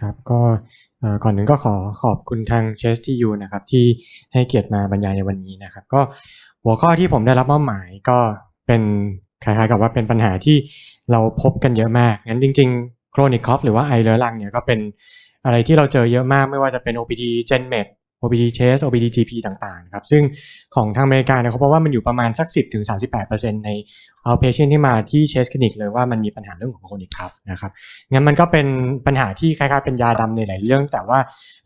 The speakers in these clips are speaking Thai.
ครับก็ก่อนหนึ่งก็ขอขอบคุณทางเชสที่ยูนะครับที่ให้เกียรติมาบรรยายในวันนี้นะครับ ก็หัวข้อที่ผมได้รับมอบหมายก็เป็นคล้ายๆกับว่าเป็นปัญหาที่เราพบกันเยอะมากงั้นจริงๆโครนิคอฟหรือว่าไอเรื้อรังเนี่ยก็เป็นอะไรที่เราเจอเยอะมากไม่ว่าจะเป็น OPD GenMed OPD Chest OPD GP ต่างๆครับซึ่งของทางอเมริกาเนี่ยเขาบอกว่ามันอยู่ประมาณสัก 10-38%ใน outpatient ที่มาที่ Chest Clinic เลยว่ามันมีปัญหาเรื่องของ chronic cough นะครับงั้นมันก็เป็นปัญหาที่คล้ายๆ เป็นยาดำในหลายเรื่อง แต่ว่า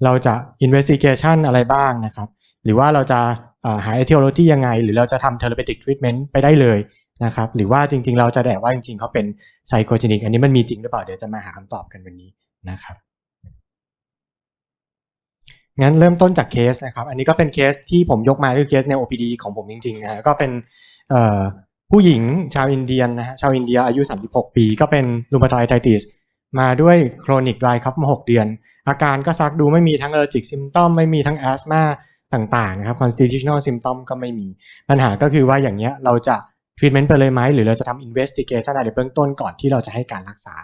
เราจะ investigation อะไรบ้างนะครับ หรือว่าเราจะเอ่อหา etiology ยังไง หรือเราจะทำ therapeutic treatment ไปได้เลยนะครับหรือว่าจริงๆ เราจะแดกว่าจริงๆเขาเป็น psychogenic อันนี้มันมีจริงหรือเปล่าเดี๋ยวจะมาหาคำตอบกันวันนี้นะครับ งั้นเริ่มต้นจากเคสนะครับ อันนี้ก็เป็นเคสที่ผมยกมาคือเคสใน OPD ของผมจริงๆนะฮะก็เป็นผู้หญิงชาวอินเดียนะฮะชาวอินเดียอายุ 36 ปี ก็เป็นรูมาตอยไทติสมาด้วยโครนิก dry cough มา 6 เดือน อาการก็ซักดูไม่มีทั้ง allergic symptom ไม่มีทั้ง asthma ต่างๆนะครับ constitutional symptom ก็ไม่มี ปัญหาก็คือว่าอย่างเงี้ยเราจะ treatment ไปเลยไหมหรือเราจะทำ investigation อะไรเบื้องต้นก่อนที่เราจะให้การรักษา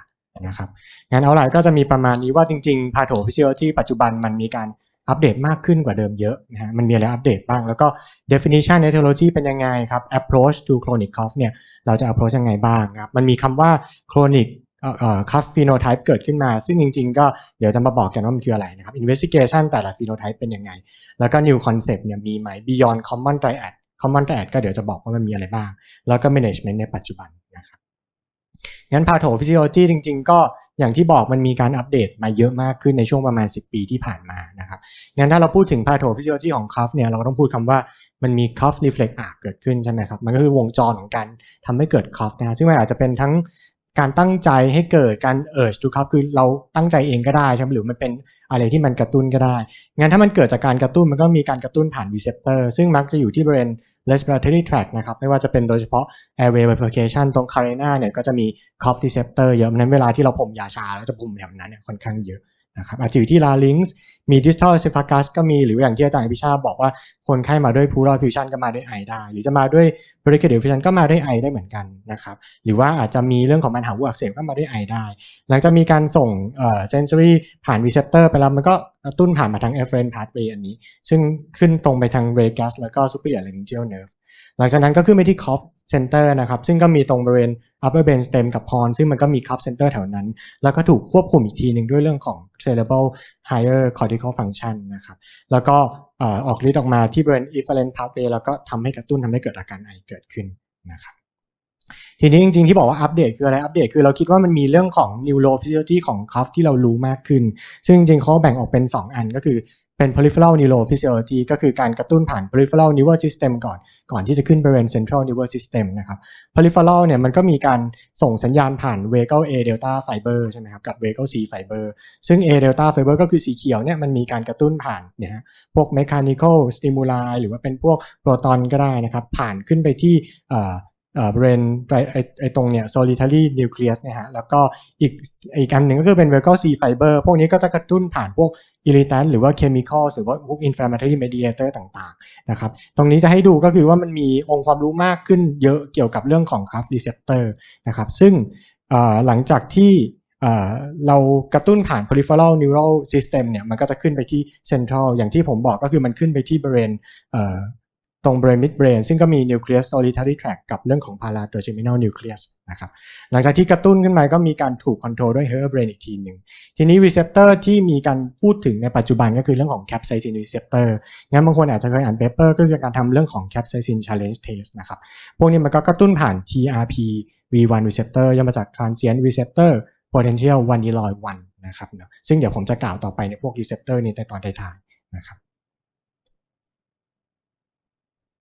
นะครับงั้นเอาไลน์ก็จะมีประมาณนี้ว่าจริงๆ pathophysiology ปัจจุบันมันมีการ อัปเดตมากขึ้นกว่าเดิมเยอะนะฮะมันมีอะไรอัปเดตบ้าง แล้วก็ definition etiology เป็นยังไงครับ approach to chronic cough เนี่ยเราจะ approach ยังไงบ้างนะครับมันมีคำว่า chronic เอ่อเอ่อ cough phenotype เกิดขึ้นมา ซึ่งจริงๆ ก็เดี๋ยวจะมาบอกกันว่ามันคืออะไรนะครับ investigation แต่ละ phenotype เป็นยังไง แล้วก็ new concept เนี่ยมีไหม beyond common triad common triad ก็เดี๋ยวจะบอกว่ามันมีอะไรบ้าง แล้วก็ management ในปัจจุบันนะครับงั้น pathophysiology จริง ๆ ก็ อย่างที่บอกมันมีการอัปเดตมาเยอะมากขึ้นในช่วงประมาณ 10 ปีที่ผ่านมานะครับงั้นถ้าเราพูดถึง pathophysiology ของ cough เนี่ยเราก็ต้องพูดคำว่ามันมี cough reflex arc เกิดขึ้นใช่ไหมครับมันก็คือวงจรของการทำให้เกิด cough นะฮะซึ่งมันอาจจะเป็นทั้งการตั้งใจให้เกิดการ urge to cough คือเราตั้งใจเองก็ได้ใช่ไหมหรือมันเป็นอะไรที่มันกระตุ้นก็ได้งั้นถ้ามันเกิดจากการกระตุ้นมันก็มีการกระตุ้นผ่าน receptor ซึ่งมักจะอยู่ที่บริเวณ respiratory tract นะครับไม่ว่าจะเป็นโดยเฉพาะ airway lubrication ตรง carina เนี่ยก็จะมี cough receptor เยอะเพราะฉะนั้นเวลาที่เราพ่มยาชาแล้วจะพ่มแถวนั้นเนี่ยค่อนข้างเยอะ นะครับอาจจะอยู่ที่ larynx มี distal esophagus ก็มีหรืออย่างที่อาจารย์อภิชาบอกว่าคนไข้มาด้วย pleural effusion ก็มาด้วยไอได้ หรือจะมาด้วย bronchial effusion ก็มาด้วยไอได้เหมือนกันนะครับหรือว่าอาจจะมีเรื่องของปัญหาหูอักเสบก็มาด้วยไอได้ หลังจากมีการส่งเอ่อ sensory ผ่าน receptor ไปแล้วมันก็กระตุ้นผ่านมาทาง efferent pathway อันนี้ ซึ่งขึ้นตรงไปทาง vagus แล้วก็ superior laryngeal nerve หลังจากนั้นก็ขึ้นไปที่ cough center นะครับซึ่งก็มีตรงบริเวณ upper brain stem กับ horn ซึ่งมันก็มี cough center แถวนั้น แล้วก็ถูกควบคุมอีกทีหนึ่งด้วยเรื่องของ cerebral higher cortical function นะครับแล้วก็อออกฤทธิ์ออกมาที่บริเวณ efferent pathway แล้วก็ทำให้กระตุ้นทำให้เกิดอาการไอเกิดขึ้นนะครับทีนี้จริงๆ ที่บอกว่าอัปเดตคืออะไรอัปเดตคือเราคิดว่ามันมีเรื่องของ neurophysiology ของ cough ที่เรารู้มากขึ้น ซึ่งจริงๆเขาแบ่งออกเป็น 2 อันก็คือ เป็น peripheral neurophysiology ก็คือการกระตุ้นผ่าน peripheral nervous system ก่อน ก่อนที่จะขึ้นไปเป็น central nervous system นะครับ peripheral เนี่ยมันก็มีการส่งสัญญาณผ่าน vagal A delta fiber ใช่ไหมครับ กับ vagal C fiber ซึ่ง A delta fiber ก็คือสีเขียวเนี่ยมันมีการกระตุ้นผ่านเนี่ยฮะพวก mechanical stimuli หรือว่าเป็นพวกโปรตอนก็ได้นะครับ ผ่านขึ้นไปที่ บริเวณไอไอตรงเนี่ย solitary nucleus นี่ยฮะแล้วก็อีกอีกอันหนึ่งก็คือเป็น vagal C fiber พวกนี้ก็จะกระตุ้นผ่านพวก irritant หรือว่า chemical หรือว่าพวก inflammatory mediator ต่างๆนะครับตรงนี้จะให้ดูก็คือว่ามันมีองค์ความรู้มากขึ้นเยอะเกี่ยวกับเรื่องของ cough receptor นะครับซึ่งหลังจากที่เรากระตุ้นผ่าน peripheral neural system เนี่ยมันก็จะขึ้นไปที่ central อย่างที่ผมบอกก็คือมันขึ้นไปที่บริเวณ ตรง brain midbrain ซึ่งก็มี nucleus solitary tract กับเรื่องของ paratrigeminal nucleus นะครับหลังจากที่กระตุ้นขึ้นมาก็มีการถูก control ด้วย her brain อีกทีหนึ่งทีนี้ receptor ที่มีการพูดถึงในปัจจุบันก็คือเรื่องของ capsaicin receptor งั้นบางคนอาจจะเคยอ่าน paper ก็คือการทำเรื่องของ capsaicin challenge test นะครับพวกนี้มันก็กระตุ้นผ่าน TRP V1 receptor ย่อมาจาก transient receptor potential vanilloid 1นะครับซึ่งเดี๋ยวผมจะกล่าวต่อไปในพวก receptor นี้ในตอนท้ายๆนะครับ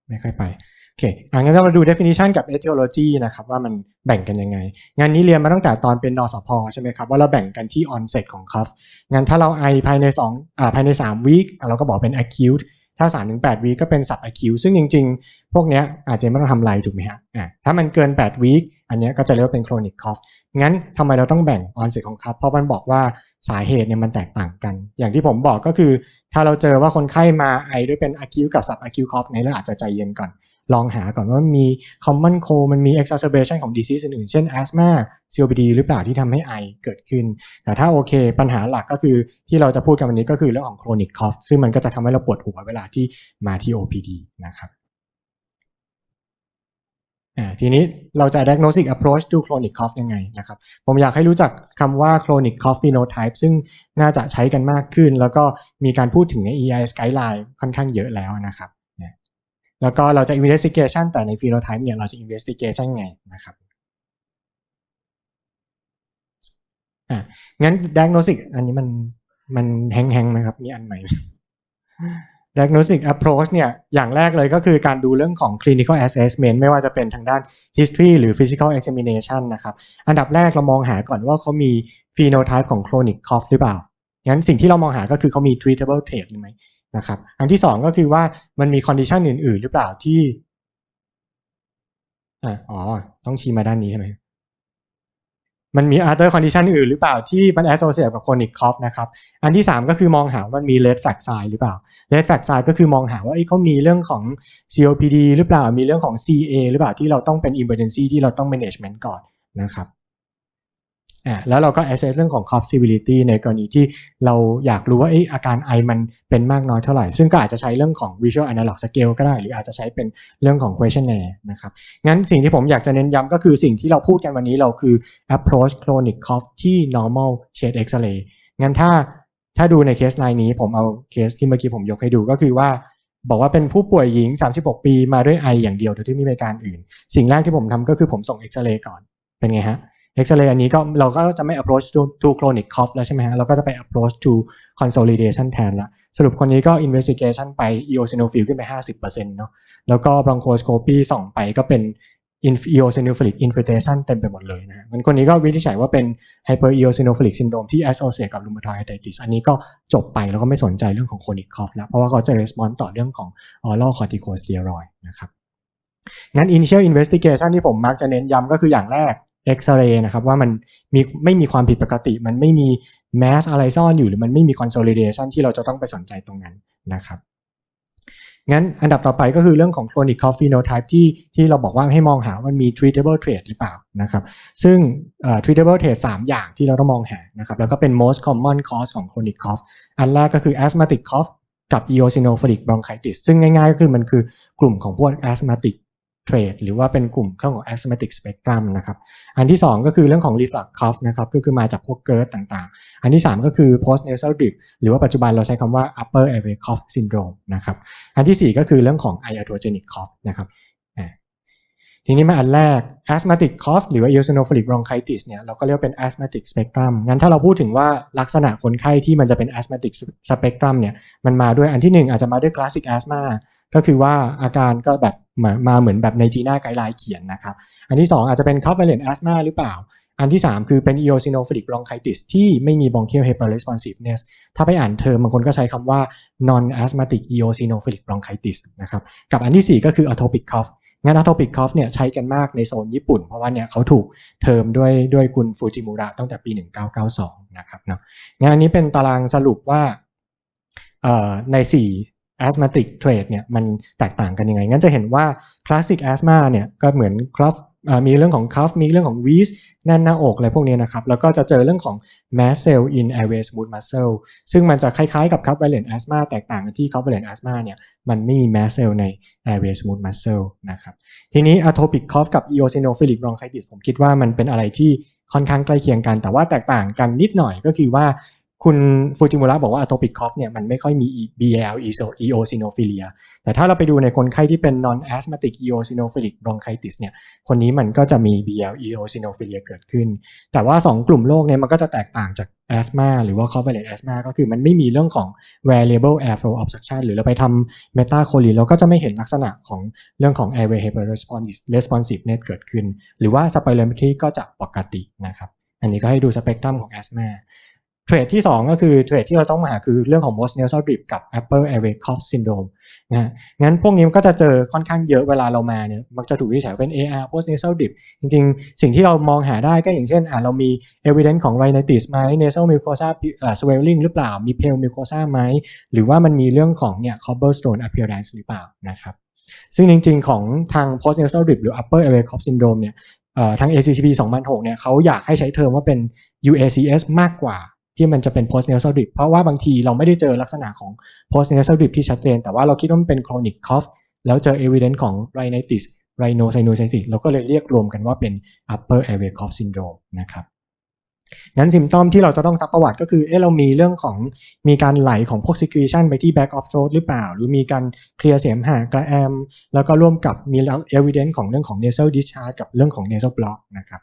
ไม่ค่อยไปโอเคอะงั้นเรามาดู definition กับ etiology นะครับว่ามันแบ่งกันยังไง งานนี้เรียนมาตั้งแต่ตอนเป็นนสพใช่ไหมครับว่าเราแบ่งกันที่ onset ของ cough งั้นถ้าเราไอภายใน2อ่าภายใน3 week เราก็บอกเป็น acute ถ้า 3-8 week ก็เป็น sub acute ซึ่งจริง ๆ พวกเนี้ยอาจจะไม่ต้องทำอะไรถูกไหมฮะอ่าถ้ามันเกิน8 week อันนี้ก็จะเรียกว่าเป็น chronic cough งั้นทำไมเราต้องแบ่ง onset ของ cough เพราะมันบอกว่าสาเหตุเนี่ยมันแตกต่างกัน อย่างที่ผมบอกก็คือ ถ้าเราเจอว่าคนไข้มาไอด้วยเป็น acute กับ sub acute cough เนี่เราอาจจะใจเย็นก่อน ลองหาก่อนว่ามี common cold มันมี exacerbation ของ disease อื่นๆ เช่น asthma COPD หรือเปล่าที่ทำให้ไอเกิดขึ้น แต่ถ้าโอเค ปัญหาหลักก็คือที่เราจะพูดกันวันนี้ก็คือเรื่องของ chronic cough ซึ่งมันก็จะทำให้เราปวดหัวเวลาที่มาที่ OPD นะครับ ทีนี้เราจะ diagnostic approach to chronic cough ยังไงนะครับ ผมอยากให้รู้จักคำว่า chronic cough phenotype ซึ่งน่าจะใช้กันมากขึ้น แล้วก็มีการพูดถึงใน EIS guideline ค่อนข้างเยอะแล้วนะครับ แล้วก็เราจะ investigation แต่ใน phenotype เนี่ยเราจะ investigation ไงนะครับอะงั้น diagnostic อันนี้มันมันแห้งๆไหมครับ มีอันใหม่ diagnostic approach เนี่ยอย่างแรกเลยก็คือการดูเรื่องของ clinical assessment ไม่ว่าจะเป็นทางด้าน history หรือ physical examination นะครับ อันดับแรกเรามองหาก่อนว่าเขามี phenotype ของ chronic cough หรือเปล่า งั้นสิ่งที่เรามองหาก็คือเขามี treatable trait หรือไม่นะครับ อันที่สองก็คือว่ามันมี condition อื่น ๆ หรือเปล่าที่อ๋อ ต้องชี้มาด้านนี้ใช่ไหม มันมี other condition อื่นหรือเปล่าที่มัน associate กับ chronic cough นะครับ อันที่ 3 ก็คือมองหาว่ามี red flag sign หรือเปล่า red flag sign ก็คือมองหาว่าเขามีเรื่องของ COPD หรือเปล่า มีเรื่องของ CA หรือเปล่าที่เราต้องเป็น emergency ที่เราต้อง management ก่อนนะครับ อ่าแล้วเราก็ assess เรื่องของ cough severity ในกรณีที่เราอยากรู้ว่าอาการไอมันเป็นมากน้อยเท่าไหร่ ซึ่งก็อาจจะใช้เรื่องของ visual analog scale ก็ได้ หรืออาจจะใช้เป็นเรื่องของ questionnaire นะครับ งั้นสิ่งที่ผมอยากจะเน้นย้ำก็คือสิ่งที่เราพูดกันวันนี้เราคือ approach chronic cough ที่ normal shade x-ray งั้นถ้าถ้าดูในเคสไลน์นี้ผมเอาเคสที่เมื่อกี้ผมยกให้ดูก็คือว่าบอกว่าเป็นผู้ป่วยหญิง 36 ปีมาด้วยไออย่างเดียวโดยที่ไม่มีอาการอื่น สิ่งแรกที่ผมทำก็คือผมส่งเอ็กซเรย์ก่อนเป็นไงฮะ เอ็กซเรย์อันนี้ก็เราก็จะไม่ approach to, to chronic cough แล้วใช่ไหมฮะเราก็จะไป approach to consolidation แทนละสรุปคนนี้ก็ investigation ไป eosinophil ขึ้นไป 50%เนาะแล้วก็ bronchoscopy ส่องไปก็เป็น eosinophilic infiltration เต็มไปหมดเลยนะฮะคนนี้ก็วินิจฉัยว่าเป็น hyper eosinophilic syndrome ที่ associate กับ rheumatoid arthritis อันนี้ก็จบไปแล้วก็ไม่สนใจเรื่องของ chronic cough แล้วเพราะว่าเขาจะ respond ต่อเรื่องของ oral corticosteroid นะครับงั้น initial investigation ที่ผมมักจะเน้นย้ำก็คืออย่างแรก เอ็กซเรย์นะครับว่ามันมีไม่มีความผิดปกติ มันไม่มีแมสอะไรซ่อนอยู่หรือมันไม่มี consolidation ที่เราจะต้องไปสนใจตรงนั้นนะครับงั้นอันดับต่อไปก็คือเรื่องของ chronic cough phenotype ที่ที่เราบอกว่าให้มองหาว่ามี treatable trait หรือเปล่านะครับซึ่ง treatable trait 3 อย่างที่เราต้องมองหานะครับแล้วก็เป็น most common cause ของ chronic cough อันแรกก็คือ asthmatic cough กับ eosinophilic bronchitis ซึ่งง่ายๆก็คือมันคือกลุ่มของพวก asthmatic เทรดหรือว่าเป็นกลุ่มเครื่องของ asthmatic spectrum นะครับ อันที่ 2 ก็คือเรื่องของ reflux cough นะครับก็คือมาจากพวกเกิร์ดต่างๆ อันที่ 3 ก็คือ post nasal drip หรือว่าปัจจุบันเราใช้คำว่า upper airway cough syndrome นะครับอันที่ 4 ก็คือเรื่องของ iatrogenic cough นะครับทีนี้มาอันแรก asthmatic cough หรือว่า eosinophilic bronchitis เนี่ยเราก็เรียกเป็น asthmatic spectrum งั้นถ้าเราพูดถึงว่าลักษณะคนไข้ที่มันจะเป็น asthmatic spectrum เนี่ยมันมาด้วยอันที่ 1 อาจจะมาด้วย classic asthma ก็คือว่าอาการก็แบบมาเหมือนแบบในจีน่าไกด์ไลน์เขียนนะครับ อันที่ 2 อาจจะเป็น covalent asthma หรือเปล่า อันที่ 3 คือเป็น eosinophilic bronchitis ที่ไม่มี bronchial hyperresponsiveness ถ้าไปอ่านเทอมบางคนก็ใช้คำว่า non asthmatic eosinophilic bronchitis นะครับ กับอันที่ 4 ก็คือ atopic cough งั้น atopic cough เนี่ยใช้กันมากในโซนญี่ปุ่น เพราะว่าเนี่ยเขาถูกเทอมด้วยด้วยคุณฟูจิมูระตั้งแต่ปี 1992 นะครับเนาะงั้นอันนี้เป็นตารางสรุปว่าใน4 asthmatic trait เนี่ยมันแตกต่างกันยังไง งั้นจะเห็นว่า classic asthma เนี่ยก็เหมือน cough มีเรื่องของ cough มีเรื่องของ wheeze แน่นหน้าอกอะไรพวกนี้นะครับ แล้วก็จะเจอเรื่องของ mast cell in airway smooth muscle ซึ่งมันจะคล้ายๆกับ covalent asthma แตกต่างกันที่ covalent asthma เนี่ยมันไม่มี mast cell ใน airway smooth muscle นะครับ ทีนี้ atopic cough กับ eosinophilic bronchitis ผมคิดว่ามันเป็นอะไรที่ค่อนข้างใกล้เคียงกัน แต่ว่าแตกต่างกันนิดหน่อยก็คือว่า คุณฟูจิมุระบอกว่า atopic cough เนี่ยมันไม่ค่อยมี BL eosinophilia แต่ถ้าเราไปดูในคนไข้ที่เป็น non asthmatic eosinophilic bronchitis เนี่ยคนนี้มันก็จะมี BL eosinophilia เกิดขึ้น แต่ว่า 2 กลุ่มโรคเนี่ยมันก็จะแตกต่างจาก asthma หรือว่า covalent asthma ก็คือมันไม่มีเรื่องของ variable airflow obstruction หรือเราไปทำ metacoli เราก็จะไม่เห็นลักษณะของเรื่องของ airway hyperresponsiveness เกิดขึ้น หรือว่า spirometry ก็จะปกตินะครับอันนี้ก็ให้ดูสเปกตรัมของ asthma เทรดที่ 2 ก็คือเทรดที่เราต้องมาหาคือเรื่องของ most nasal drip กับ upper airway cough syndrome นะงั้นพวกนี้ก็จะเจอค่อนข้างเยอะเวลาเรามาเนี่ยมักจะถูกวิจัยเป็น AR post nasal drip จริงๆ สิ่งที่เรามองหาได้ก็อย่างเช่นอ่าเรามี evidence ของ rhinitis ไหม nasal mucosa swelling หรือเปล่ามี pale mucosa ไหม หรือว่ามันมีเรื่องของเนี่ย cobblestone appearance หรือเปล่านะครับซึ่งจริงๆ ของทาง post nasal drip หรือ upper airway cough syndrome เนี่ยทาง ACCP 2006เนี่ยเขาอยากให้ใช้เทอมว่าเป็น UACS มากกว่า ที่มันจะเป็น post nasal drip เพราะว่าบางทีเราไม่ได้เจอลักษณะของ post nasal drip ที่ชัดเจน แต่ว่าเราคิดว่ามันเป็น chronic cough แล้วเจอ evidence ของ rhinitis rhinosinusitis เราก็เลยเรียกรวมกันว่าเป็น upper airway cough syndrome นะครับงั้นซิมตอมที่เราจะต้องซักประวัติก็คือ เอ๊ะเรามีเรื่องของมีการไหลของพวก secretion ไปที่ back of throat หรือเปล่า หรือมีการเคลียร์เสมหะกระแอม แล้วก็ร่วมกับมี evidence ของเรื่องของ nasal discharge กับเรื่องของ nasal block นะครับ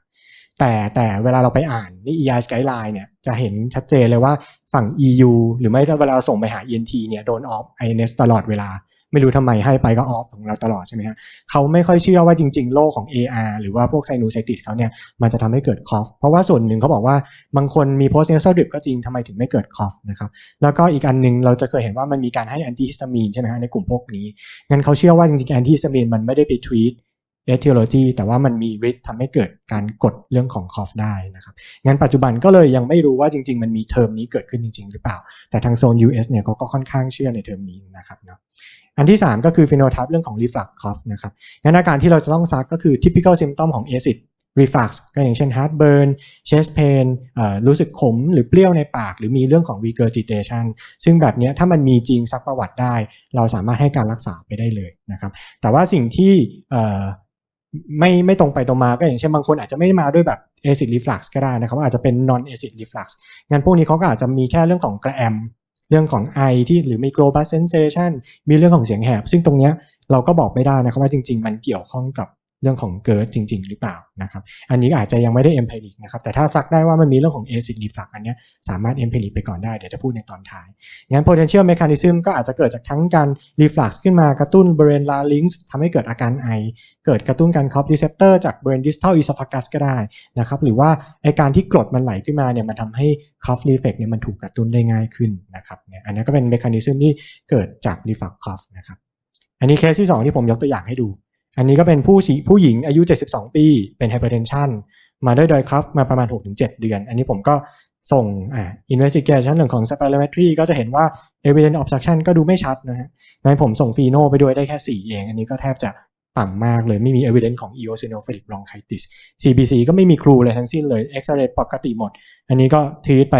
แต่แต่เวลาเราไปอ่านนี่ EI guideline เนี่ยจะเห็นชัดเจนเลยว่าฝั่ง EU หรือไม่ถ้าเวลาเราส่งไปหา ENT เนี่ยโดน off INS ตลอดเวลา ไม่รู้ทำไมให้ไปก็ off ของเราตลอดใช่ไหมฮะเขาไม่ค่อยเชื่อว่าจริง ๆ โรคของ AR หรือว่าพวก sinusitis เขาเนี่ยมันจะทำให้เกิด cough เพราะว่าส่วนหนึ่งเขาบอกว่าบางคนมี post nasal drip ก็จริงทำไมถึงไม่เกิด cough นะครับแล้วก็อีกอันหนึงเราจะเคยเห็นว่ามันมีการให้ antihistamine ใช่ไหมฮะในกลุ่มพวกนี้งั้นเขาเชื่อว่าจริงๆ antihistamine มันไม่ได้ไปทวีต treat etiology แต่ว่ามันมีฤทธิ์ทำให้เกิดการกดเรื่องของ cough ได้นะครับงั้นปัจจุบันก็เลยยังไม่รู้ว่าจริง ๆ มันมีเทอมนี้เกิดขึ้นจริง ๆ หรือเปล่า แต่ทางโซน US เนี่ยเขาก็ค่อนข้างเชื่อในเทอมนี้นะครับเนาะอันที่ 3 ก็คือ phenotype เรื่องของ reflux cough นะครับงั้นอาการที่เราจะต้องซักก็คือ typical symptom ของ acid reflux ก็อย่างเช่น heartburn chest pain เอ่อรู้สึกขมหรือเปรี้ยวในปาก หรือมีเรื่องของ regurgitation ซึ่งแบบนี้ถ้ามันมีจริงซักประวัติได้ เราสามารถให้การรักษาไปได้เลยนะครับ แต่ว่าสิ่งที่ ไม่ไม่ตรงไปตรงมาก็อย่างเช่นบางคนอาจจะไม่ได้มาด้วยแบบ acid reflux ก็ได้นะครับอาจจะเป็น non acid reflux งั้นพวกนี้เขาก็อาจจะมีแค่เรื่องของกระแอม เรื่องของไอที่หรือมี global sensation มีเรื่องของเสียงแหบ ซึ่งตรงเนี้ยเราก็บอกไม่ได้นะครับว่าจริง ๆ มันเกี่ยวข้องกับ เรื่องของเกิร์ดจริง ๆ หรือเปล่านะครับ อันนี้อาจจะยังไม่ได้ empiric นะครับ แต่ถ้าซักได้ว่ามันมีเรื่องของ acid reflux อันนี้สามารถ empiric ไปก่อนได้ เดี๋ยวจะพูดในตอนท้าย งั้น potential mechanism ก็อาจจะเกิดจากทั้งการ reflux ขึ้นมากระตุ้นบริเวณ larynx ทำให้เกิดอาการไอ เกิดกระตุ้นการ cough receptor จากบริเวณ distal esophagus ก็ได้นะครับ หรือว่าไอการที่กรดมันไหลขึ้นมาเนี่ยมันทำให้ cough reflex เนี่ยมันถูกกระตุ้นได้ง่ายขึ้นนะครับเนี่ยอันนี้ก็เป็น mechanism ที่เกิดจาก reflux cough นะครับ อันนี้เคสที่ 2 ที่ผมยกตัวอย่างให้ดู อันนี้ก็เป็นผู้ผู้หญิงอายุ 72 ปี เป็น hypertension มาด้วยโดยครับมาประมาณ 6-7 เดือน อันนี้ผมก็ส่งอ่า investigation เรื่องของ spirometry ก็จะเห็นว่า evidence obstruction ก็ดูไม่ชัดนะฮะงั้นผมส่งฟีโนไปด้วยได้แค่ 4 เอง อันนี้ก็แทบจะต่ำมากเลยไม่มี evidence ของ eosinophilic bronchitis CBC ก็ไม่มีครูเลยทั้งสิ้นเลย X-ray ปกติหมด อันนี้ก็ทีตไป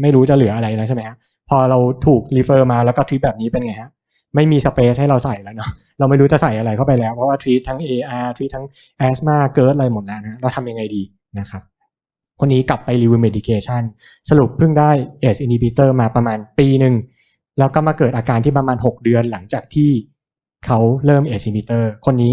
ไม่รู้จะเหลืออะไรแล้วใช่ไหมฮะพอเราถูก refer มาแล้วก็ทีตแบบนี้เป็นไงฮะ ไม่มีสเปซให้เราใส่แล้วเนาะเราไม่รู้จะใส่อะไรเข้าไปแล้ว เพราะว่าทรีตทั้ง AR ทรีตทั้ง asthma เกิร์ดอะไรหมดแล้วนะเราทำยังไงดีนะครับคนนี้กลับไปรีวิว medication สรุปเพิ่งได้ ACE inhibitor มาประมาณปีหนึ่งแล้วก็มาเกิดอาการที่ประมาณ 6 เดือนหลังจากที่เขาเริ่ม ACE inhibitor คนนี้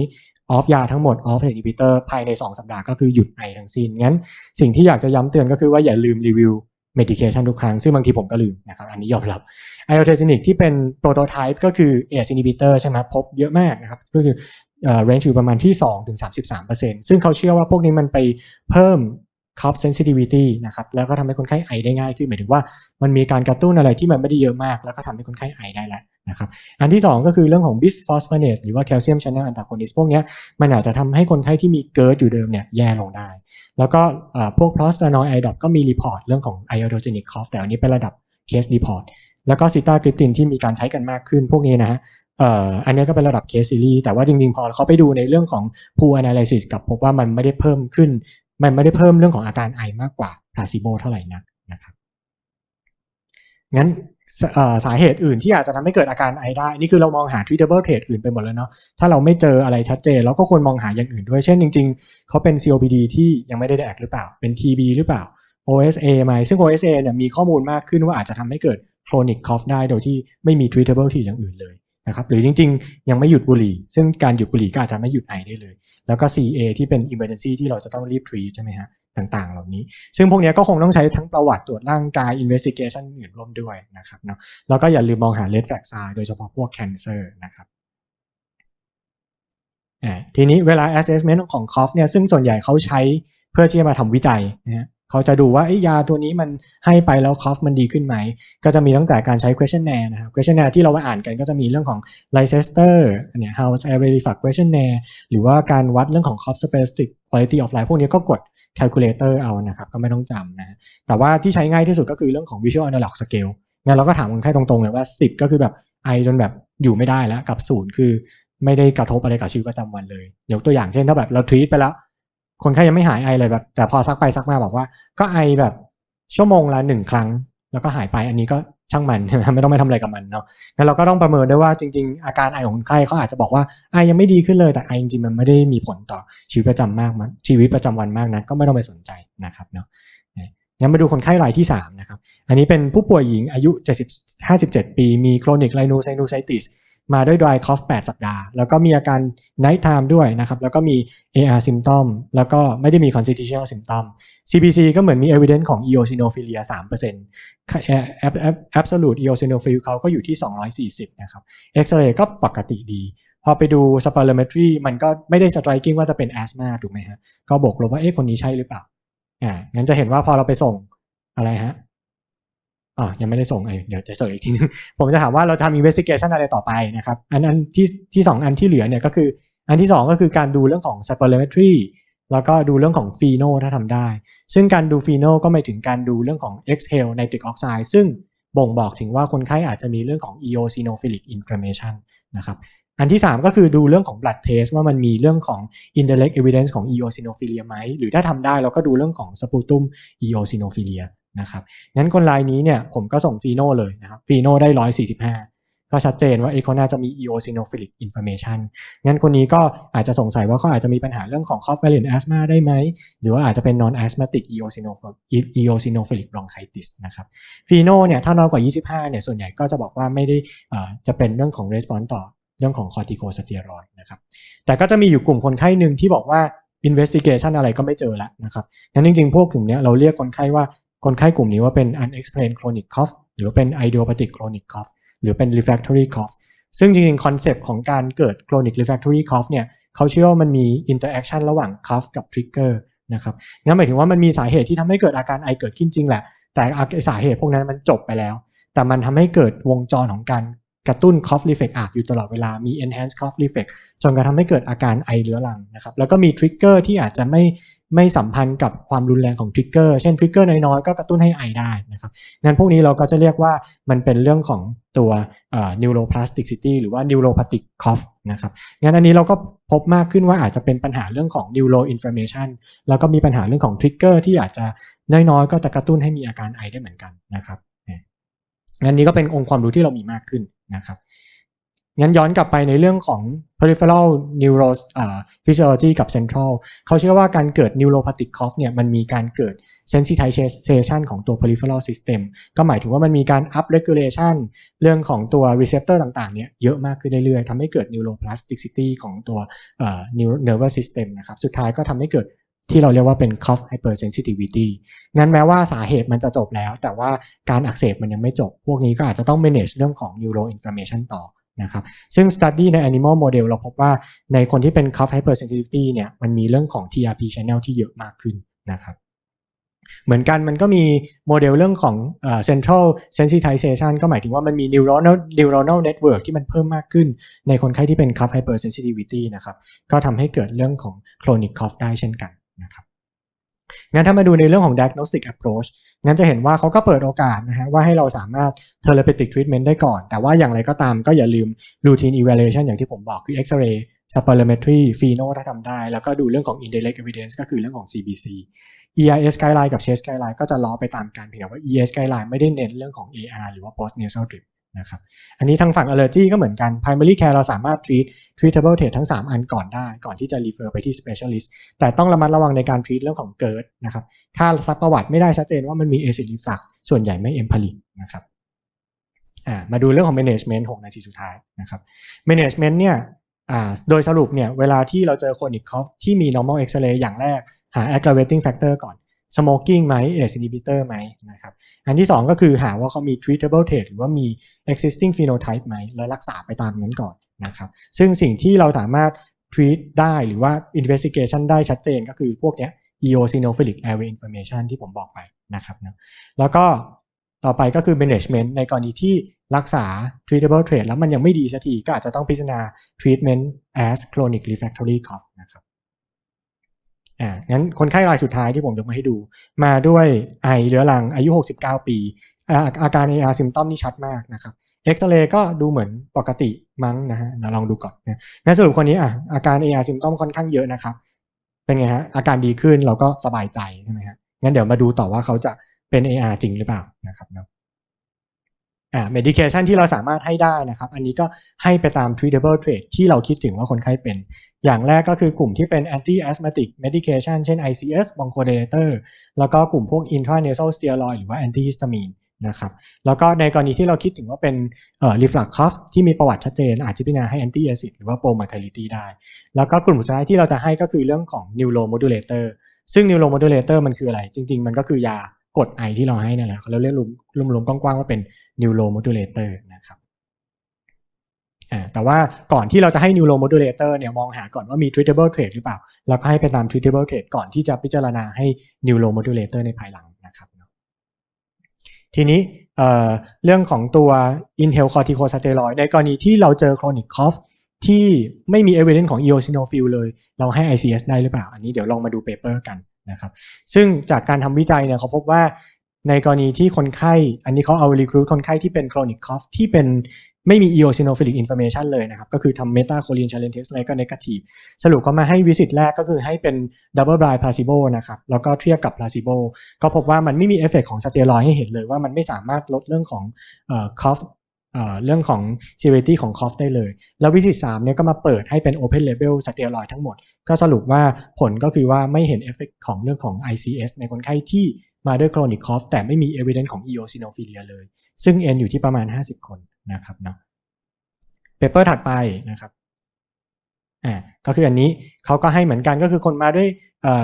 ออฟยาทั้งหมดออฟ ACE inhibitor ภายใน 2 สัปดาห์ก็คือหยุดไอทั้งสิ้นงั้นสิ่งที่อยากจะย้ำเตือนก็คือว่าอย่าลืมรีวิว medication ทุกครั้ง ซึ่งบางทีผมก็ลืมนะครับ อันนี้ยอมรับไอโอเทซินิกที่เป็นโปรโตไทป์ก็คือ ACE inhibitor ใช่ไหมพบเยอะมากนะครับ ก็คือเอ่อ range อยู่ประมาณที่ 2-33%ซึ่งเขาเชื่อว่าพวกนี้มันไปเพิ่ม cough sensitivity นะครับ แล้วก็ทำให้คนไข้ไอได้ง่ายขึ้นหมายถึงว่ามันมีการกระตุ้นอะไรที่มันไม่ได้เยอะมาก แล้วก็ทำให้คนไข้ไอได้แล้ว นะครับอันที่ 2 ก็คือเรื่องของ bisphosphonate หรือว่า calcium channel antagonist พวกนี้มันอาจจะทำให้คนไข้ที่มีเกิร์ดอยู่เดิมเนี่ยแย่ลงได้ แล้วก็พวก prostanoid i d o p ก็มีรีพอร์ตเรื่องของ iodogenic cough แต่อันนี้เป็นระดับ case report แล้วก็ซิตากริปตินที่มีการใช้กันมากขึ้นพวกนี้นะฮะอันนี้ก็เป็นระดับเคสซีรีส์แต่ว่าจริงๆ พอเขาไปดูในเรื่องของ pool analysis กับพบว่ามันไม่ได้เพิ่มขึ้น มันไม่ได้เพิ่มเรื่องของอาการไอมากกว่า placebo เท่าไหร่นักนะครับงั้น สาเหตุอื่นที่อาจจะทำให้เกิดอาการไอได้ นี่คือเรามองหา treatable trait อื่นไปหมดแล้วเนาะ ถ้าเราไม่เจออะไรชัดเจน เราก็ควรมองหาอย่างอื่นด้วย เช่นจริง ๆ เขาเป็น COPD ที่ยังไม่ได้แดกหรือเปล่า เป็น TB หรือเปล่า OSA ไหม ซึ่ง OSA เนี่ยมีข้อมูลมากขึ้นว่าอาจจะทำให้เกิด chronic cough ได้โดยที่ไม่มี treatable trait อย่างอื่นเลย นะครับหรือจริง ๆ ยังไม่หยุดบุหรี่ ซึ่งการหยุดบุหรี่ก็อาจจะไม่หยุดไอได้เลย แล้วก็ CA ที่เป็น emergency ที่เราจะต้องรีบ treat ใช่ไหมฮะต่างๆ เหล่านี้ ซึ่งพวกนี้ก็คงต้องใช้ทั้งประวัติตรวจร่างกาย investigation อื่นร่วมด้วยนะครับเนาะแล้วก็อย่าลืมมองหา red flag sign โดยเฉพาะพวก cancer นะครับทีนี้เวลา assessment ของ cough เนี่ยซึ่งส่วนใหญ่เขาใช้เพื่อที่จะมาทำวิจัยนะฮะ เขาจะดูว่าเอ้ยาตัวนี้มันให้ไปแล้ว cough มันดีขึ้นไหม ก็จะมีตั้งแต่การใช้ questionnaire นะครับ questionnaire ที่เรามาอ่านกันก็จะมีเรื่องของ Leicester เนี่ย House Airway Reflux questionnaire หรือว่าการวัดเรื่องของ cough specific quality of life พวกนี้ก็กด calculator เอานะครับ ก็ไม่ต้องจำนะแต่ว่าที่ใช้ง่ายที่สุดก็คือเรื่องของ visual analog scale งั้นเราก็ถามคนไข้ตรงๆเลยว่า 10 ก็คือแบบไอจนแบบอยู่ไม่ได้แล้วกับ0คือไม่ได้กระทบอะไรกับชีวิตประจำวันเลยยกตัวอย่างเช่นถ้าแบบเราทรีตไปแล้ว คนไข้ยังไม่หายไอเลยแบบ แต่พอซักไปซักมาบอกว่า ก็ไอแบบชั่วโมงละหนึ่งครั้ง แล้วก็หายไปอันนี้ก็ช่างมันไม่ต้องไปทำอะไรกับมันเนาะงั้นเราก็ต้องประเมินด้วยว่าจริง ๆ อาการไอของคนไข้เขาอาจจะบอกว่าไอยังไม่ดีขึ้นเลยแต่ไอจริงๆมันไม่ได้มีผลต่อชีวิตประจำมากมันชีวิตประจำวันมากนะก็ไม่ต้องไปสนใจนะครับเนาะงั้นมาดูคนไข้รายที่3นะครับ อันนี้เป็นผู้ป่วยหญิงอายุ 70 57 ปี มี chronic rhinosinusitis มาด้วย dry cough 8สัปดาห์ แล้วก็มีอาการ night time ด้วยนะครับ แล้วก็มี AR symptom แล้วก็ไม่ได้มี constitutional symptom CBC ก็เหมือนมี evidence ของ eosinophilia 3% absolute eosinophil เขาก็อยู่ที่ 240 นะครับ X-ray ก็ปกติดี พอไปดู spirometry มันก็ไม่ได้ striking ว่าจะเป็น asthma ถูกไหมฮะ ก็บอกลบว่าเอ๊ะคนนี้ใช่หรือเปล่า อ่า งั้นจะเห็นว่าพอเราไปส่งอะไรฮะ อ่ายังไม่ได้ส่งเดี๋ยวจะส่งอีกทีนึงผมจะถามว่าเราทำ investigation อะไรต่อไปนะครับ อันอันที่ที่สองอันที่เหลือเนี่ยก็คือ อันที่สองก็คือการดูเรื่องของ spirometry แล้วก็ดูเรื่องของฟีโนถ้าทำได้ ซึ่งการดูฟีโนก็หมายถึงการดูเรื่องของ exhale nitric oxide ซึ่งบ่งบอกถึงว่าคนไข้อาจจะมีเรื่องของ eosinophilic inflammation นะครับ อันที่ 3 ก็คือดูเรื่องของ blood test ว่ามันมีเรื่องของ indirect evidence ของ eosinophilia ไหม หรือถ้าทำได้เราก็ดูเรื่องของ sputum eosinophilia นะครับงั้นคนรายนี้เนี่ยผมก็ส่งฟีโนเลยนะครับฟีโนได้145ก็ชัดเจนว่าเอเขาน่าจะมี eosinophilic inflammation งั้นคนนี้ก็อาจจะสงสัยว่าเขาอาจจะมีปัญหาเรื่องของ cough variant asthma ได้ไหม หรือว่าอาจจะเป็น non asthmatic eosinophilic bronchitis นะครับฟีโนเนี่ยถ้าน้อยกว่า 25 เนี่ยส่วนใหญ่ก็จะบอกว่าไม่ได้จะเป็นเรื่องของ response ต่อเรื่องของ corticosteroid นะครับ แต่ก็จะมีอยู่กลุ่มคนไข้หนึ่งที่บอกว่า investigation อะไรก็ไม่เจอแล้วนะครับงั้นจริงๆ พวกกลุ่มนี้เราเรียกคนไข้ว่า คนไข้กลุ่มนี้ว่าเป็น unexplained chronic cough หรือเป็น idiopathic chronic cough หรือเป็น refractory cough ซึ่งจริงๆ คอนเซปต์ของการเกิด chronic refractory cough เนี่ยเขาเชื่อว่ามันมี interaction ระหว่าง cough กับ trigger นะครับงั้นหมายถึงว่ามันมีสาเหตุที่ทำให้เกิดอาการไอเกิดขึ้นจริงแหละ แต่สาเหตุพวกนั้นมันจบไปแล้ว แต่มันทำให้เกิดวงจรของการกระตุ้น cough reflex อาบอยู่ตลอดเวลา มี enhanced cough reflex จนกระทำให้เกิดอาการไอเรื้อรังนะครับ แล้วก็มี trigger ที่อาจจะไม่ ไม่สัมพันธ์กับความรุนแรงของทริกเกอร์เช่นทริกเกอร์น้อยๆก็กระตุ้นให้ไอได้นะครับงั้นพวกนี้เราก็จะเรียกว่ามันเป็นเรื่องของตัว neuroplasticity หรือว่า neuropathic cough นะครับงั้นอันนี้เราก็พบมากขึ้นว่าอาจจะเป็นปัญหาเรื่องของ neuroinflammation แล้วก็มีปัญหาเรื่องของทริกเกอร์ที่อาจจะน้อยๆก็จะกระตุ้นให้มีอาการไอได้เหมือนกันนะครับงั้นนี้ก็เป็นองค์ความรู้ที่เรามีมากขึ้นนะครับ งั้นย้อนกลับไปในเรื่องของ peripheral neuro physiology กับ central เขาเชื่อว่าการเกิด neuropathic cough เนี่ยมันมีการเกิด sensitization ของตัว peripheral system ก็หมายถึงว่ามันมีการ up regulation เรื่องของตัว receptor ต่างๆเนี่ยเยอะมากขึ้นเรื่อยๆทำให้เกิด neuroplasticity ของตัว nervous system นะครับ สุดท้ายก็ทำให้เกิดที่เราเรียกว่าเป็น cough hypersensitivity งั้นแม้ว่าสาเหตุมันจะจบแล้ว แต่ว่าการอักเสบมันยังไม่จบ พวกนี้ก็อาจจะต้อง manage เรื่องของ neuroinflammation ต่อ นะครับซึ่ง study ใน animal model เราพบว่าในคนที่เป็น cough hypersensitivity เนี่ยมันมีเรื่องของ TRP channel ที่เยอะมากขึ้นนะครับเหมือนกันมันก็มีโมเดลเรื่องของ central sensitization ก็หมายถึงว่ามันมี neuronal neuronal network ที่มันเพิ่มมากขึ้นในคนไข้ที่เป็น cough hypersensitivity นะครับก็ทำให้เกิดเรื่องของ chronic cough ได้เช่นกันนะครับงั้นถ้ามาดูในเรื่องของ diagnostic approach งั้นจะเห็นว่าเขาก็เปิดโอกาสนะฮะว่าให้เราสามารถ therapeutic treatment ได้ก่อน แต่ว่าอย่างไรก็ตามก็อย่าลืม routine evaluation อย่างที่ผมบอกคือ x-ray spirometry pheno ถ้าทำได้ แล้วก็ดูเรื่องของ indirect evidence ก็คือเรื่องของ CBC EIS guideline กับ CHEST guideline ก็จะล้อไปตามกันเพียงแต่ว่า EIS guideline ไม่ได้เน้นเรื่องของ AR หรือว่า post nasal drip นะครับอันนี้ทางฝั่ง allergy ก็เหมือนกัน primary care เราสามารถ treat treatable test ทั้ง 3 อันก่อนได้ ก่อนที่จะ refer ไปที่ specialist แต่ต้องระมัดระวังในการ treat เรื่องของ GERD นะครับถ้าซักประวัติไม่ได้ชัดเจนว่ามันมี acid reflux ส่วนใหญ่ไม่ empiric นะครับมาดูเรื่องของ management 6นาทีสุดท้ายนะครับ management เนี่ยโดยสรุปเนี่ยเวลาที่เราเจอ chronic cough ที่มี normal x-ray อย่างแรกหา aggravating factor ก่อน smoking ไหม ACE inhibitor ไหมนะครับอันที่ 2 ก็คือหาว่าเขามี treatable trait หรือว่ามี existing phenotype ไหมแล้วรักษาไปตามนั้นก่อนนะครับซึ่งสิ่งที่เราสามารถ treat ได้หรือว่า investigation ได้ชัดเจนก็คือพวกเนี้ย eosinophilic airway inflammation ที่ผมบอกไปนะครับนะแล้วก็ต่อไปก็คือ management ในกรณีที่รักษา treatable trait แล้วมันยังไม่ดีสักทีก็อาจจะต้องพิจารณา treatment as chronic refractory cough นะครับ อ่างั้นคนไข้รายสุดท้ายที่ผมยกมาให้ดู มาด้วยไอเรื้อรังอายุ 69 ปี อาอาการ AR symptom นี่ชัดมากนะครับเอ็กซเรย์ก็ดูเหมือนปกติมั้งนะฮะลองดูก่อนนะงั้นสรุปคนนี้อะอาการ AR ซิมตอมค่อนข้างเยอะนะครับ เป็นไงฮะอาการดีขึ้นเราก็สบายใจใช่ไหมฮะงั้นเดี๋ยวมาดูต่อว่าเขาจะเป็น AR จริงหรือเปล่านะครับเนาะ อ่า medication ที่เราสามารถให้ได้นะครับ อันนี้ก็ให้ไปตาม treatable trait ที่เราคิดถึงว่าคนไข้เป็น อย่างแรกก็คือกลุ่มที่เป็น anti asthmatic medication เช่น ICS bronchodilator แล้วก็กลุ่มพวก intranasal steroid หรือว่า antihistamine นะครับ แล้วก็ในกรณีที่เราคิดถึงว่าเป็นเอ่อ reflux cough ที่มีประวัติชัดเจน อาจจะพิจารณาให้ anti acid หรือว่า promethylity ได้ แล้วก็กลุ่มสุดท้ายที่เราจะให้ก็คือเรื่องของ neuromodulator ซึ่ง neuromodulator มันคืออะไร จริง ๆ มันก็คือยา กดไอที่เราให้นั่นแหละเราเรียกรวมๆกว้างๆว่าเป็น neuromodulator นะครับแต่ว่าก่อนที่เราจะให้ neuromodulator เนี่ยมองหาก่อนว่ามี treatable trait หรือเปล่า แล้วก็ให้ไปตาม treatable trait ก่อนที่จะพิจารณาให้ neuromodulator ในภายหลังนะครับทีนี้เเรื่องของตัว inhale corticosteroid ในกรณีที่เราเจอ chronic cough ที่ไม่มี evidence ของ eosinophil เลย เราให้ ICS ได้หรือเปล่า อันนี้เดี๋ยวลองมาดูเปเปอร์กัน นะครับซึ่งจากการทำวิจัยเนี่ยเขาพบว่าในกรณีที่คนไข้ อันนี้เขาเอา recruit คนไข้ที่เป็น chronic cough ที่เป็นไม่มี eosinophilic inflammation เลยนะครับ ก็คือทำ meta choline challenge test อะไรก็ negative สรุปก็มาให้วิสิตแรกก็คือให้เป็น double blind placebo นะครับ แล้วก็เทียบกับ placebo ก็พบว่ามันไม่มีเอฟเฟกของสเตียรอยให้เห็นเลยว่ามันไม่สามารถลดเรื่องของ cough เรื่องของ severity ของ cough ได้เลย แล้ววิธี 3 เนี่ยก็มาเปิดให้เป็น open label สเตียรอยทั้งหมด ก็สรุปว่าผลก็คือว่าไม่เห็นเอฟเฟกของเรื่องของ ICS ในคนไข้ที่มาด้วย chronic cough แต่ไม่มี evidence ของ eosinophilia เลย ซึ่ง n อยู่ที่ประมาณ 50 คนนะครับเนาะเปเปอร์ถัดไปนะครับอ่าก็คืออันนี้เขาก็ให้เหมือนกันก็คือคนมาด้วย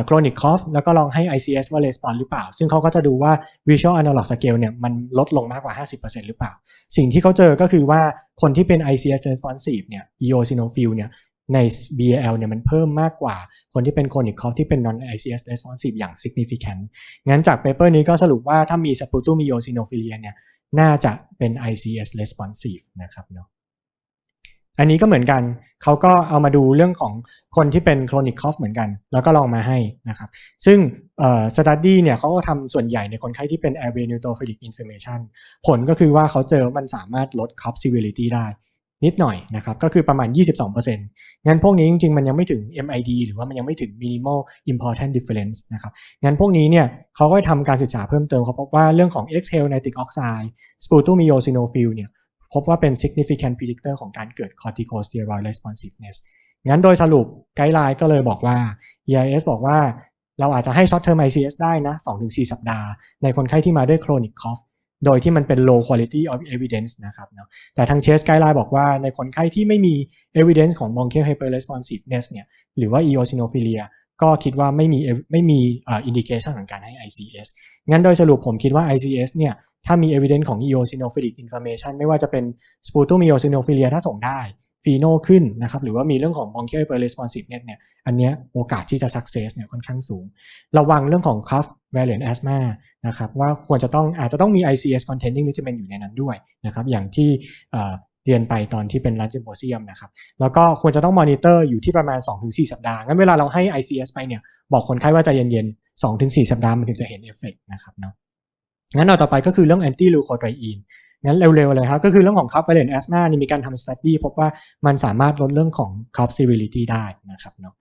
chronic c o f แล้วก็ลองให้ ICS ว่า response หรือเปล่า ซึ่งเขาก็จะดูว่า visual analog scale เนี่ยมันลดลงมากกว่า 50%หรือเปล่า สิ่งที่เขาเจอก็คือว่าคนที่เป็น ICS responsive เนี่ย eosinophil เนี่ยใน BAL เนี่ยมันเพิ่มมากกว่าคนที่เป็น chronic cough ที่เป็น non ICS responsive อย่าง significant งั้นจากเปเปอร์นี้ก็สรุปว่าถ้ามี sputum eosinophilia เนี่ยน่าจะเป็น ICS responsive นะครับเนาะ อันนี้ก็เหมือนกันเขาก็เอามาดูเรื่องของคนที่เป็น chronic cough เหมือนกัน แล้วก็ลองมาให้นะครับซึ่งสตัดดี้เนี่ยเขาก็ทำส่วนใหญ่ในคนไข้ที่เป็น airway neutrophilic inflammation ผลก็คือว่าเขาเจอมันสามารถลด cough severity ได้นิดหน่อยนะครับก็คือประมาณ 22%งั้นพวกนี้จริงๆ มันยังไม่ถึง MID หรือว่ามันยังไม่ถึง minimal important difference นะครับงั้นพวกนี้เนี่ยเขาก็ทำการศึกษาเพิ่มเติมเขาพบว่าเรื่องของ exhale nitric oxide sputum eosinophil เนี่ย พบว่าเป็น significant predictor ของการเกิด corticosteroid responsiveness งั้นโดยสรุปไกด์ไลน์ก็เลยบอกว่า EIS บอกว่าเราอาจจะให้ short term ICS ได้นะ 2-4 สัปดาห์ ในคนไข้ที่มาด้วย chronic cough โดยที่มันเป็น low quality of evidence นะครับเนาะแต่ทางเชสไกด์ไลน์บอกว่าในคนไข้ที่ไม่มี evidence ของ bronchial hyperresponsiveness เนี่ยหรือว่า eosinophilia ก็คิดว่าไม่มีไม่มีอินดิเคชันของการให้ ICS งั้นโดยสรุปผมคิดว่า ICS เนี่ย ถ้ามี evidence ของ eosinophilic inflammation ไม่ว่าจะเป็น sputum eosinophilia ถ้าส่งได้ฟีโนขึ้นนะครับหรือว่ามีเรื่องของ bronchial hyperresponsiveness เนี่ยอันนี้โอกาสที่จะ success เนี่ยค่อนข้างสูง ระวังเรื่องของ cough variant asthma นะครับว่าควรจะต้องอาจจะต้องมี ICS containing regimen อยู่ในนั้นด้วยนะครับอย่างที่เรียนไปตอนที่เป็นรันจิมโพเซียมนะครับแล้วก็ควรจะต้องมอนิเตอร์อยู่ที่ประมาณ 2-4 สัปดาห์งั้นเวลาเราให้ ICS ไปเนี่ยบอกคนไข้ว่าจะเย็นๆ 2-4 สัปดาห์มันถึงจะเห็นเอฟเฟกนะครับเนาะ งั้นเอาต่อไปก็คือเรื่องแอนตี้ลูโคไตรอีนงั้นเร็วๆเลยครับก็คือเรื่องของคัพไวเลนแอสมานี่มีการทำสตัดดี้พบว่ามันสามารถลดเรื่องของคัพซีวิลิตี้ได้นะครับเนาะ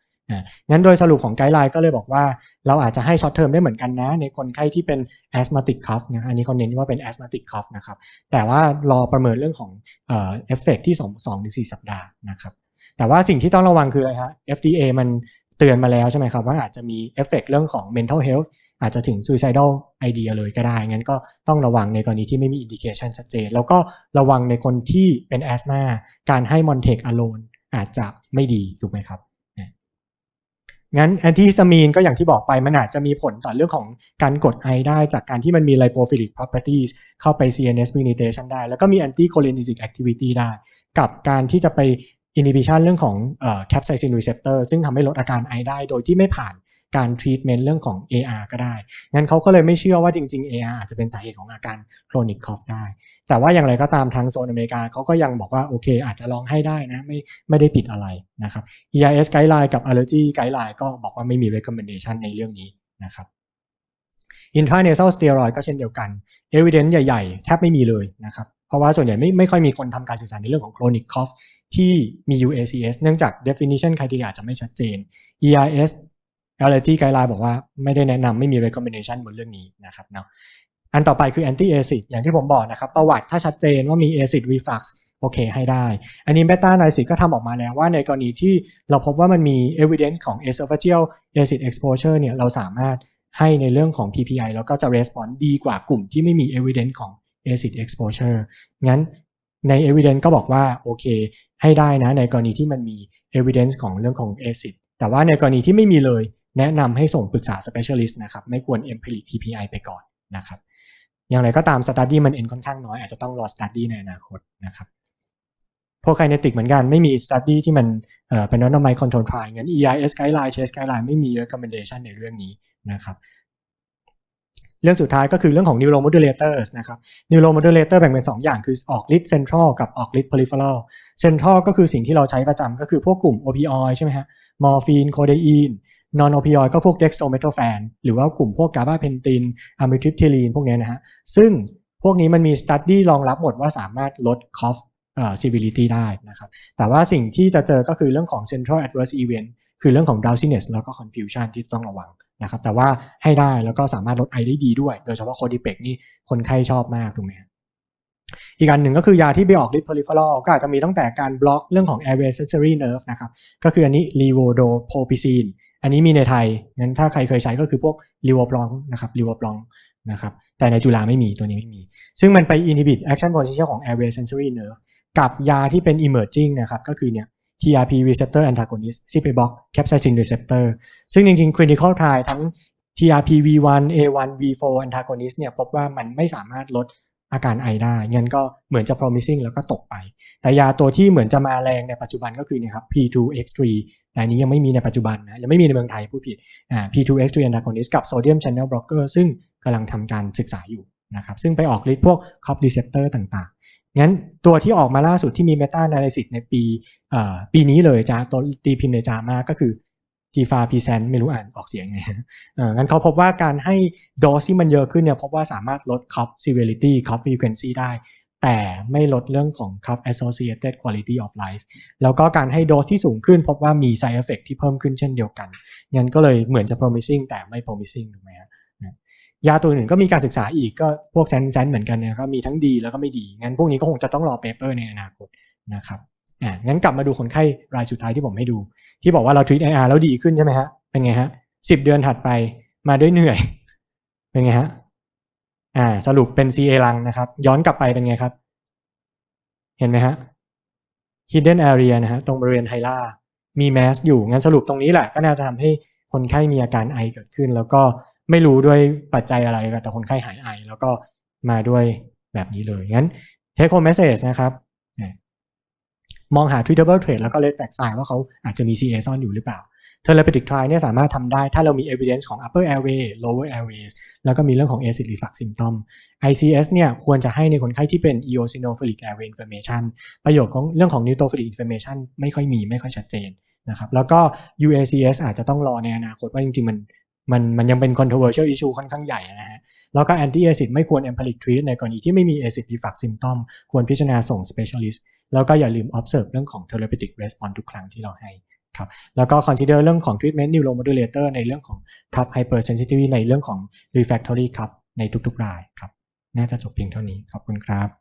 งั้นโดยสรุปของไกด์ไลน์ก็เลยบอกว่า เราอาจจะให้ช็อตเทอมได้เหมือนกันนะ ในคนไข้ที่เป็นแอสมาติกคัฟนะอันนี้เขาเน้นว่าเป็นแอสมาติกคัฟนะครับแต่ว่ารอประเมินเรื่องของเอฟเฟกที่2 2ถึง4สัปดาห์นะครับแต่ว่าสิ่งที่ต้องระวังคืออะไรครับ FDA มันเตือนมาแล้วใช่ไหมครับว่าอาจจะมีเอฟเฟกเรื่องของ mental health อาจจะถึง suicidal idea เลยก็ได้ งั้นก็ต้องระวังในกรณีที่ไม่มี indication ชัดเจน แล้วก็ระวังในคนที่เป็นแอสมาการให้ Montec alone อาจจะไม่ดีถูกไหมครับงั้นแอนติฮิสตามีนก็อย่างที่บอกไปมันอาจจะมีผลต่อเรื่องของการกดไอได้จากการที่มันมี lipophilic properties เข้าไป CNS mutation ได้ แล้วก็มี anti cholinergic activity ได้ กับการที่จะไป inhibition เรื่องของ capsaicin receptor ซึ่งทำให้ลดอาการไอได้ โดยที่ไม่ผ่าน การทรีตเมนต์เรื่องของ AR ก็ได้ งั้นเขาก็เลยไม่เชื่อว่าจริง ๆ AR อาจจะเป็นสาเหตุของอาการโครนิกคอฟได้ แต่ว่าอย่างไรก็ตามทางโซนอเมริกาเขาก็ยังบอกว่าโอเค อาจจะลองให้ได้นะไม่ไม่ได้ผิดอะไรนะครับ EIS Guideline กับ Allergy Guideline ก็บอกว่าไม่มี recommendation ในเรื่องนี้นะครับ intranasal steroid ก็เช่นเดียวกัน evidence ใหญ่ๆ แทบไม่มีเลยนะครับ เพราะว่าส่วนใหญ่ไม่ไม่ค่อยมีคนทำการศึกษาในเรื่องของ chronic cough ที่มี UACS เนื่องจาก definition criteria อาจจะไม่ชัดเจน ERS allergy guideline บอกว่าไม่ได้แนะนำไม่มี recommendation บนเรื่องนี้นะครับเนาะอันต่อไปคือ anti acid อย่างที่ผมบอกนะครับประวัติถ้าชัดเจนว่ามี acid reflux โอเคให้ได้ อันนี้ beta analysis ก็ทำออกมาแล้วว่าในกรณีที่เราพบว่ามันมี evidence ของ esophageal acid exposure เนี่ยเราสามารถให้ในเรื่องของ PPI แล้วก็จะ response ดีกว่ากลุ่มที่ไม่มี evidence ของ acid exposure งั้นใน evidence ก็บอกว่าโอเค ให้ได้นะในกรณีที่มันมี evidence ของเรื่องของ acid แต่ว่าในกรณีที่ไม่มีเลย แนะนำให้ส่งปรึกษา specialist นะครับ ไม่ควร empiric PPI ไปก่อนนะครับ อย่างไรก็ตาม study มัน n ค่อนข้างน้อย อาจจะต้องรอ study ในอนาคตนะครับพวก kinetic เหมือนกันไม่มี study ที่มันเเป็น randomized control trial งั้น EIS guideline CHEST guideline ไม่มี recommendation ในเรื่องนี้นะครับเรื่องสุดท้ายก็คือเรื่องของ neuromodulators นะครับ neuromodulator แบ่งเป็น 2 อย่างคือออกฤทธิ์ central กับออกฤทธิ์ peripheral central ก็คือสิ่งที่เราใช้ประจำก็คือพวกกลุ่ม opioid ใช่ไหมฮะ morphine codeine non opioid ก็พวก dextromethorphan หรือว่ากลุ่มพวก gabapentin amitriptyline พวกนี้นะฮะซึ่งพวกนี้มันมี study รองรับหมดว่าสามารถลด cough เอ่อ severity ได้นะครับแต่ว่าสิ่งที่จะเจอก็คือเรื่องของ central adverse event คือเรื่องของ drowsiness แล้วก็ confusion ที่ต้องระวังนะครับแต่ว่าให้ได้แล้วก็สามารถลดไอได้ดีด้วย โดยเฉพาะโคดิเปกนี่คนไข้ชอบมากถูกไหมอีกอันหนึ่งก็คือยาที่ไปออกฤทธิ์ peripheral ก็อาจจะมีตั้งแต่การบล็อกเรื่องของ airway sensory nerve นะครับก็คืออันนี้ levodopa อันนี้มีในไทยงั้นถ้าใครเคยใช้ก็คือพวก r i v o p r o n นะครับ r i v o p r o n นะครับแต่ในจุฬาไม่มีตัวนี้ไม่มี ซึ่งมันไป inhibit action potential ของ airway sensory nerve กับยาที่เป็น emerging นะครับก็คือเนี่ย TRP receptor antagonist ที่ไปบล็อก capsaicin receptor ซึ่งจริงๆ clinical trial ทั้ง TRP V1 A1 V4 antagonist เนี่ยพบว่ามันไม่สามารถลดอาการไอได้งั้นก็เหมือนจะ promising แล้วก็ตกไป แต่ยาตัวที่เหมือนจะมาแรงในปัจจุบันก็คือเนี่ยครับ P2X3 อันนี้ยังไม่มีในปัจจุบันนะยังไม่มีในเมืองไทยผู้ผิดอ่ P2X3 antagonist กับ sodium channel blocker ซึ่งกำลังทำการศึกษาอยู่นะครับซึ่งไปออกฤทธิ์พวก COP receptor ต่างๆ งั้นตัวที่ออกมาล่าสุดที่มี meta analysis ในปีปีนี้เลยจ้าตัวตีพิมพ์ในจามาก็คือทีฟาพีแซนไม่รู้อ่านออกเสียงไงงั้นเขาพบว่าการให้โดสที่มันเยอะขึ้นเนี่ยพบว่าสามารถลด cough severity cough frequency ได้ แต่ไม่ลดเรื่องของ cough associated quality of life แล้วก็การให้โดสที่สูงขึ้นพบว่ามี side effect ที่เพิ่มขึ้นเช่นเดียวกันงั้นก็เลยเหมือนจะ promising แต่ไม่ promising ถูกไหมฮะยาตัวอื่นก็มีการศึกษาอีกก็พวกแซนแซนเหมือนกันนะครับมีทั้งดีแล้วก็ไม่ดี งั้นพวกนี้ก็คงจะต้องรอเปเปอร์ในอนาคตนะครับอ่างั้นกลับมาดูคนไข้รายสุดท้ายที่ผมให้ดู ที่บอกว่าเรา treat IR แล้วดีขึ้นใช่ไหมฮะเป็นไงฮะสิบเดือนถัดไปมาด้วยเหนื่อย เป็นไงฮะ อ่า สรุปเป็น CA ลังนะครับ ย้อนกลับไปเป็นไงครับ เห็นไหมฮะ hidden area นะฮะตรงบริเวณไฮล่ามีแมสอยู่ งั้นสรุปตรงนี้แหละ ก็น่าจะทำให้คนไข้มีอาการไอเกิดขึ้น แล้วก็ไม่รู้ด้วยปัจจัยอะไร แต่คนไข้หายไอ แล้วก็มาด้วยแบบนี้เลย งั้น take home message นะครับ มองหา treatable trait แล้วก็ red flag sign ว่าเขาอาจจะมี CA ซ่อนอยู่หรือเปล่า therapeutic trial เนี่ยสามารถทำได้ถ้าเรามี evidence ของ upper airway lower airways แล้วก็มีเรื่องของ acid reflux symptom ICS เนี่ยควรจะให้ในคนไข้ที่เป็น eosinophilic airway inflammation ประโยชน์ของเรื่องของ neutrophilic inflammation ไม่ค่อยมีไม่ค่อยชัดเจนนะครับแล้วก็ UACS อาจจะต้องรอในอนาคตว่าจริงๆมันมันมันยังเป็น controversial issue ค่อนข้างใหญ่นะฮะ แล้วก็ anti acid ไม่ควร empiric treat ในกรณีที่ไม่มี acid reflux symptom ควรพิจารณาส่ง specialist แล้วก็อย่าลืม observe เรื่องของ therapeutic response ทุกครั้งที่เราให้ ครับแล้วก็ consider เรื่องของ treatment neuromodulator ในเรื่องของ cuff hypersensitivity ในเรื่องของ refractory cuff ในทุกๆรายครับ น่าจะจบเพียงเท่านี้ ขอบคุณครับ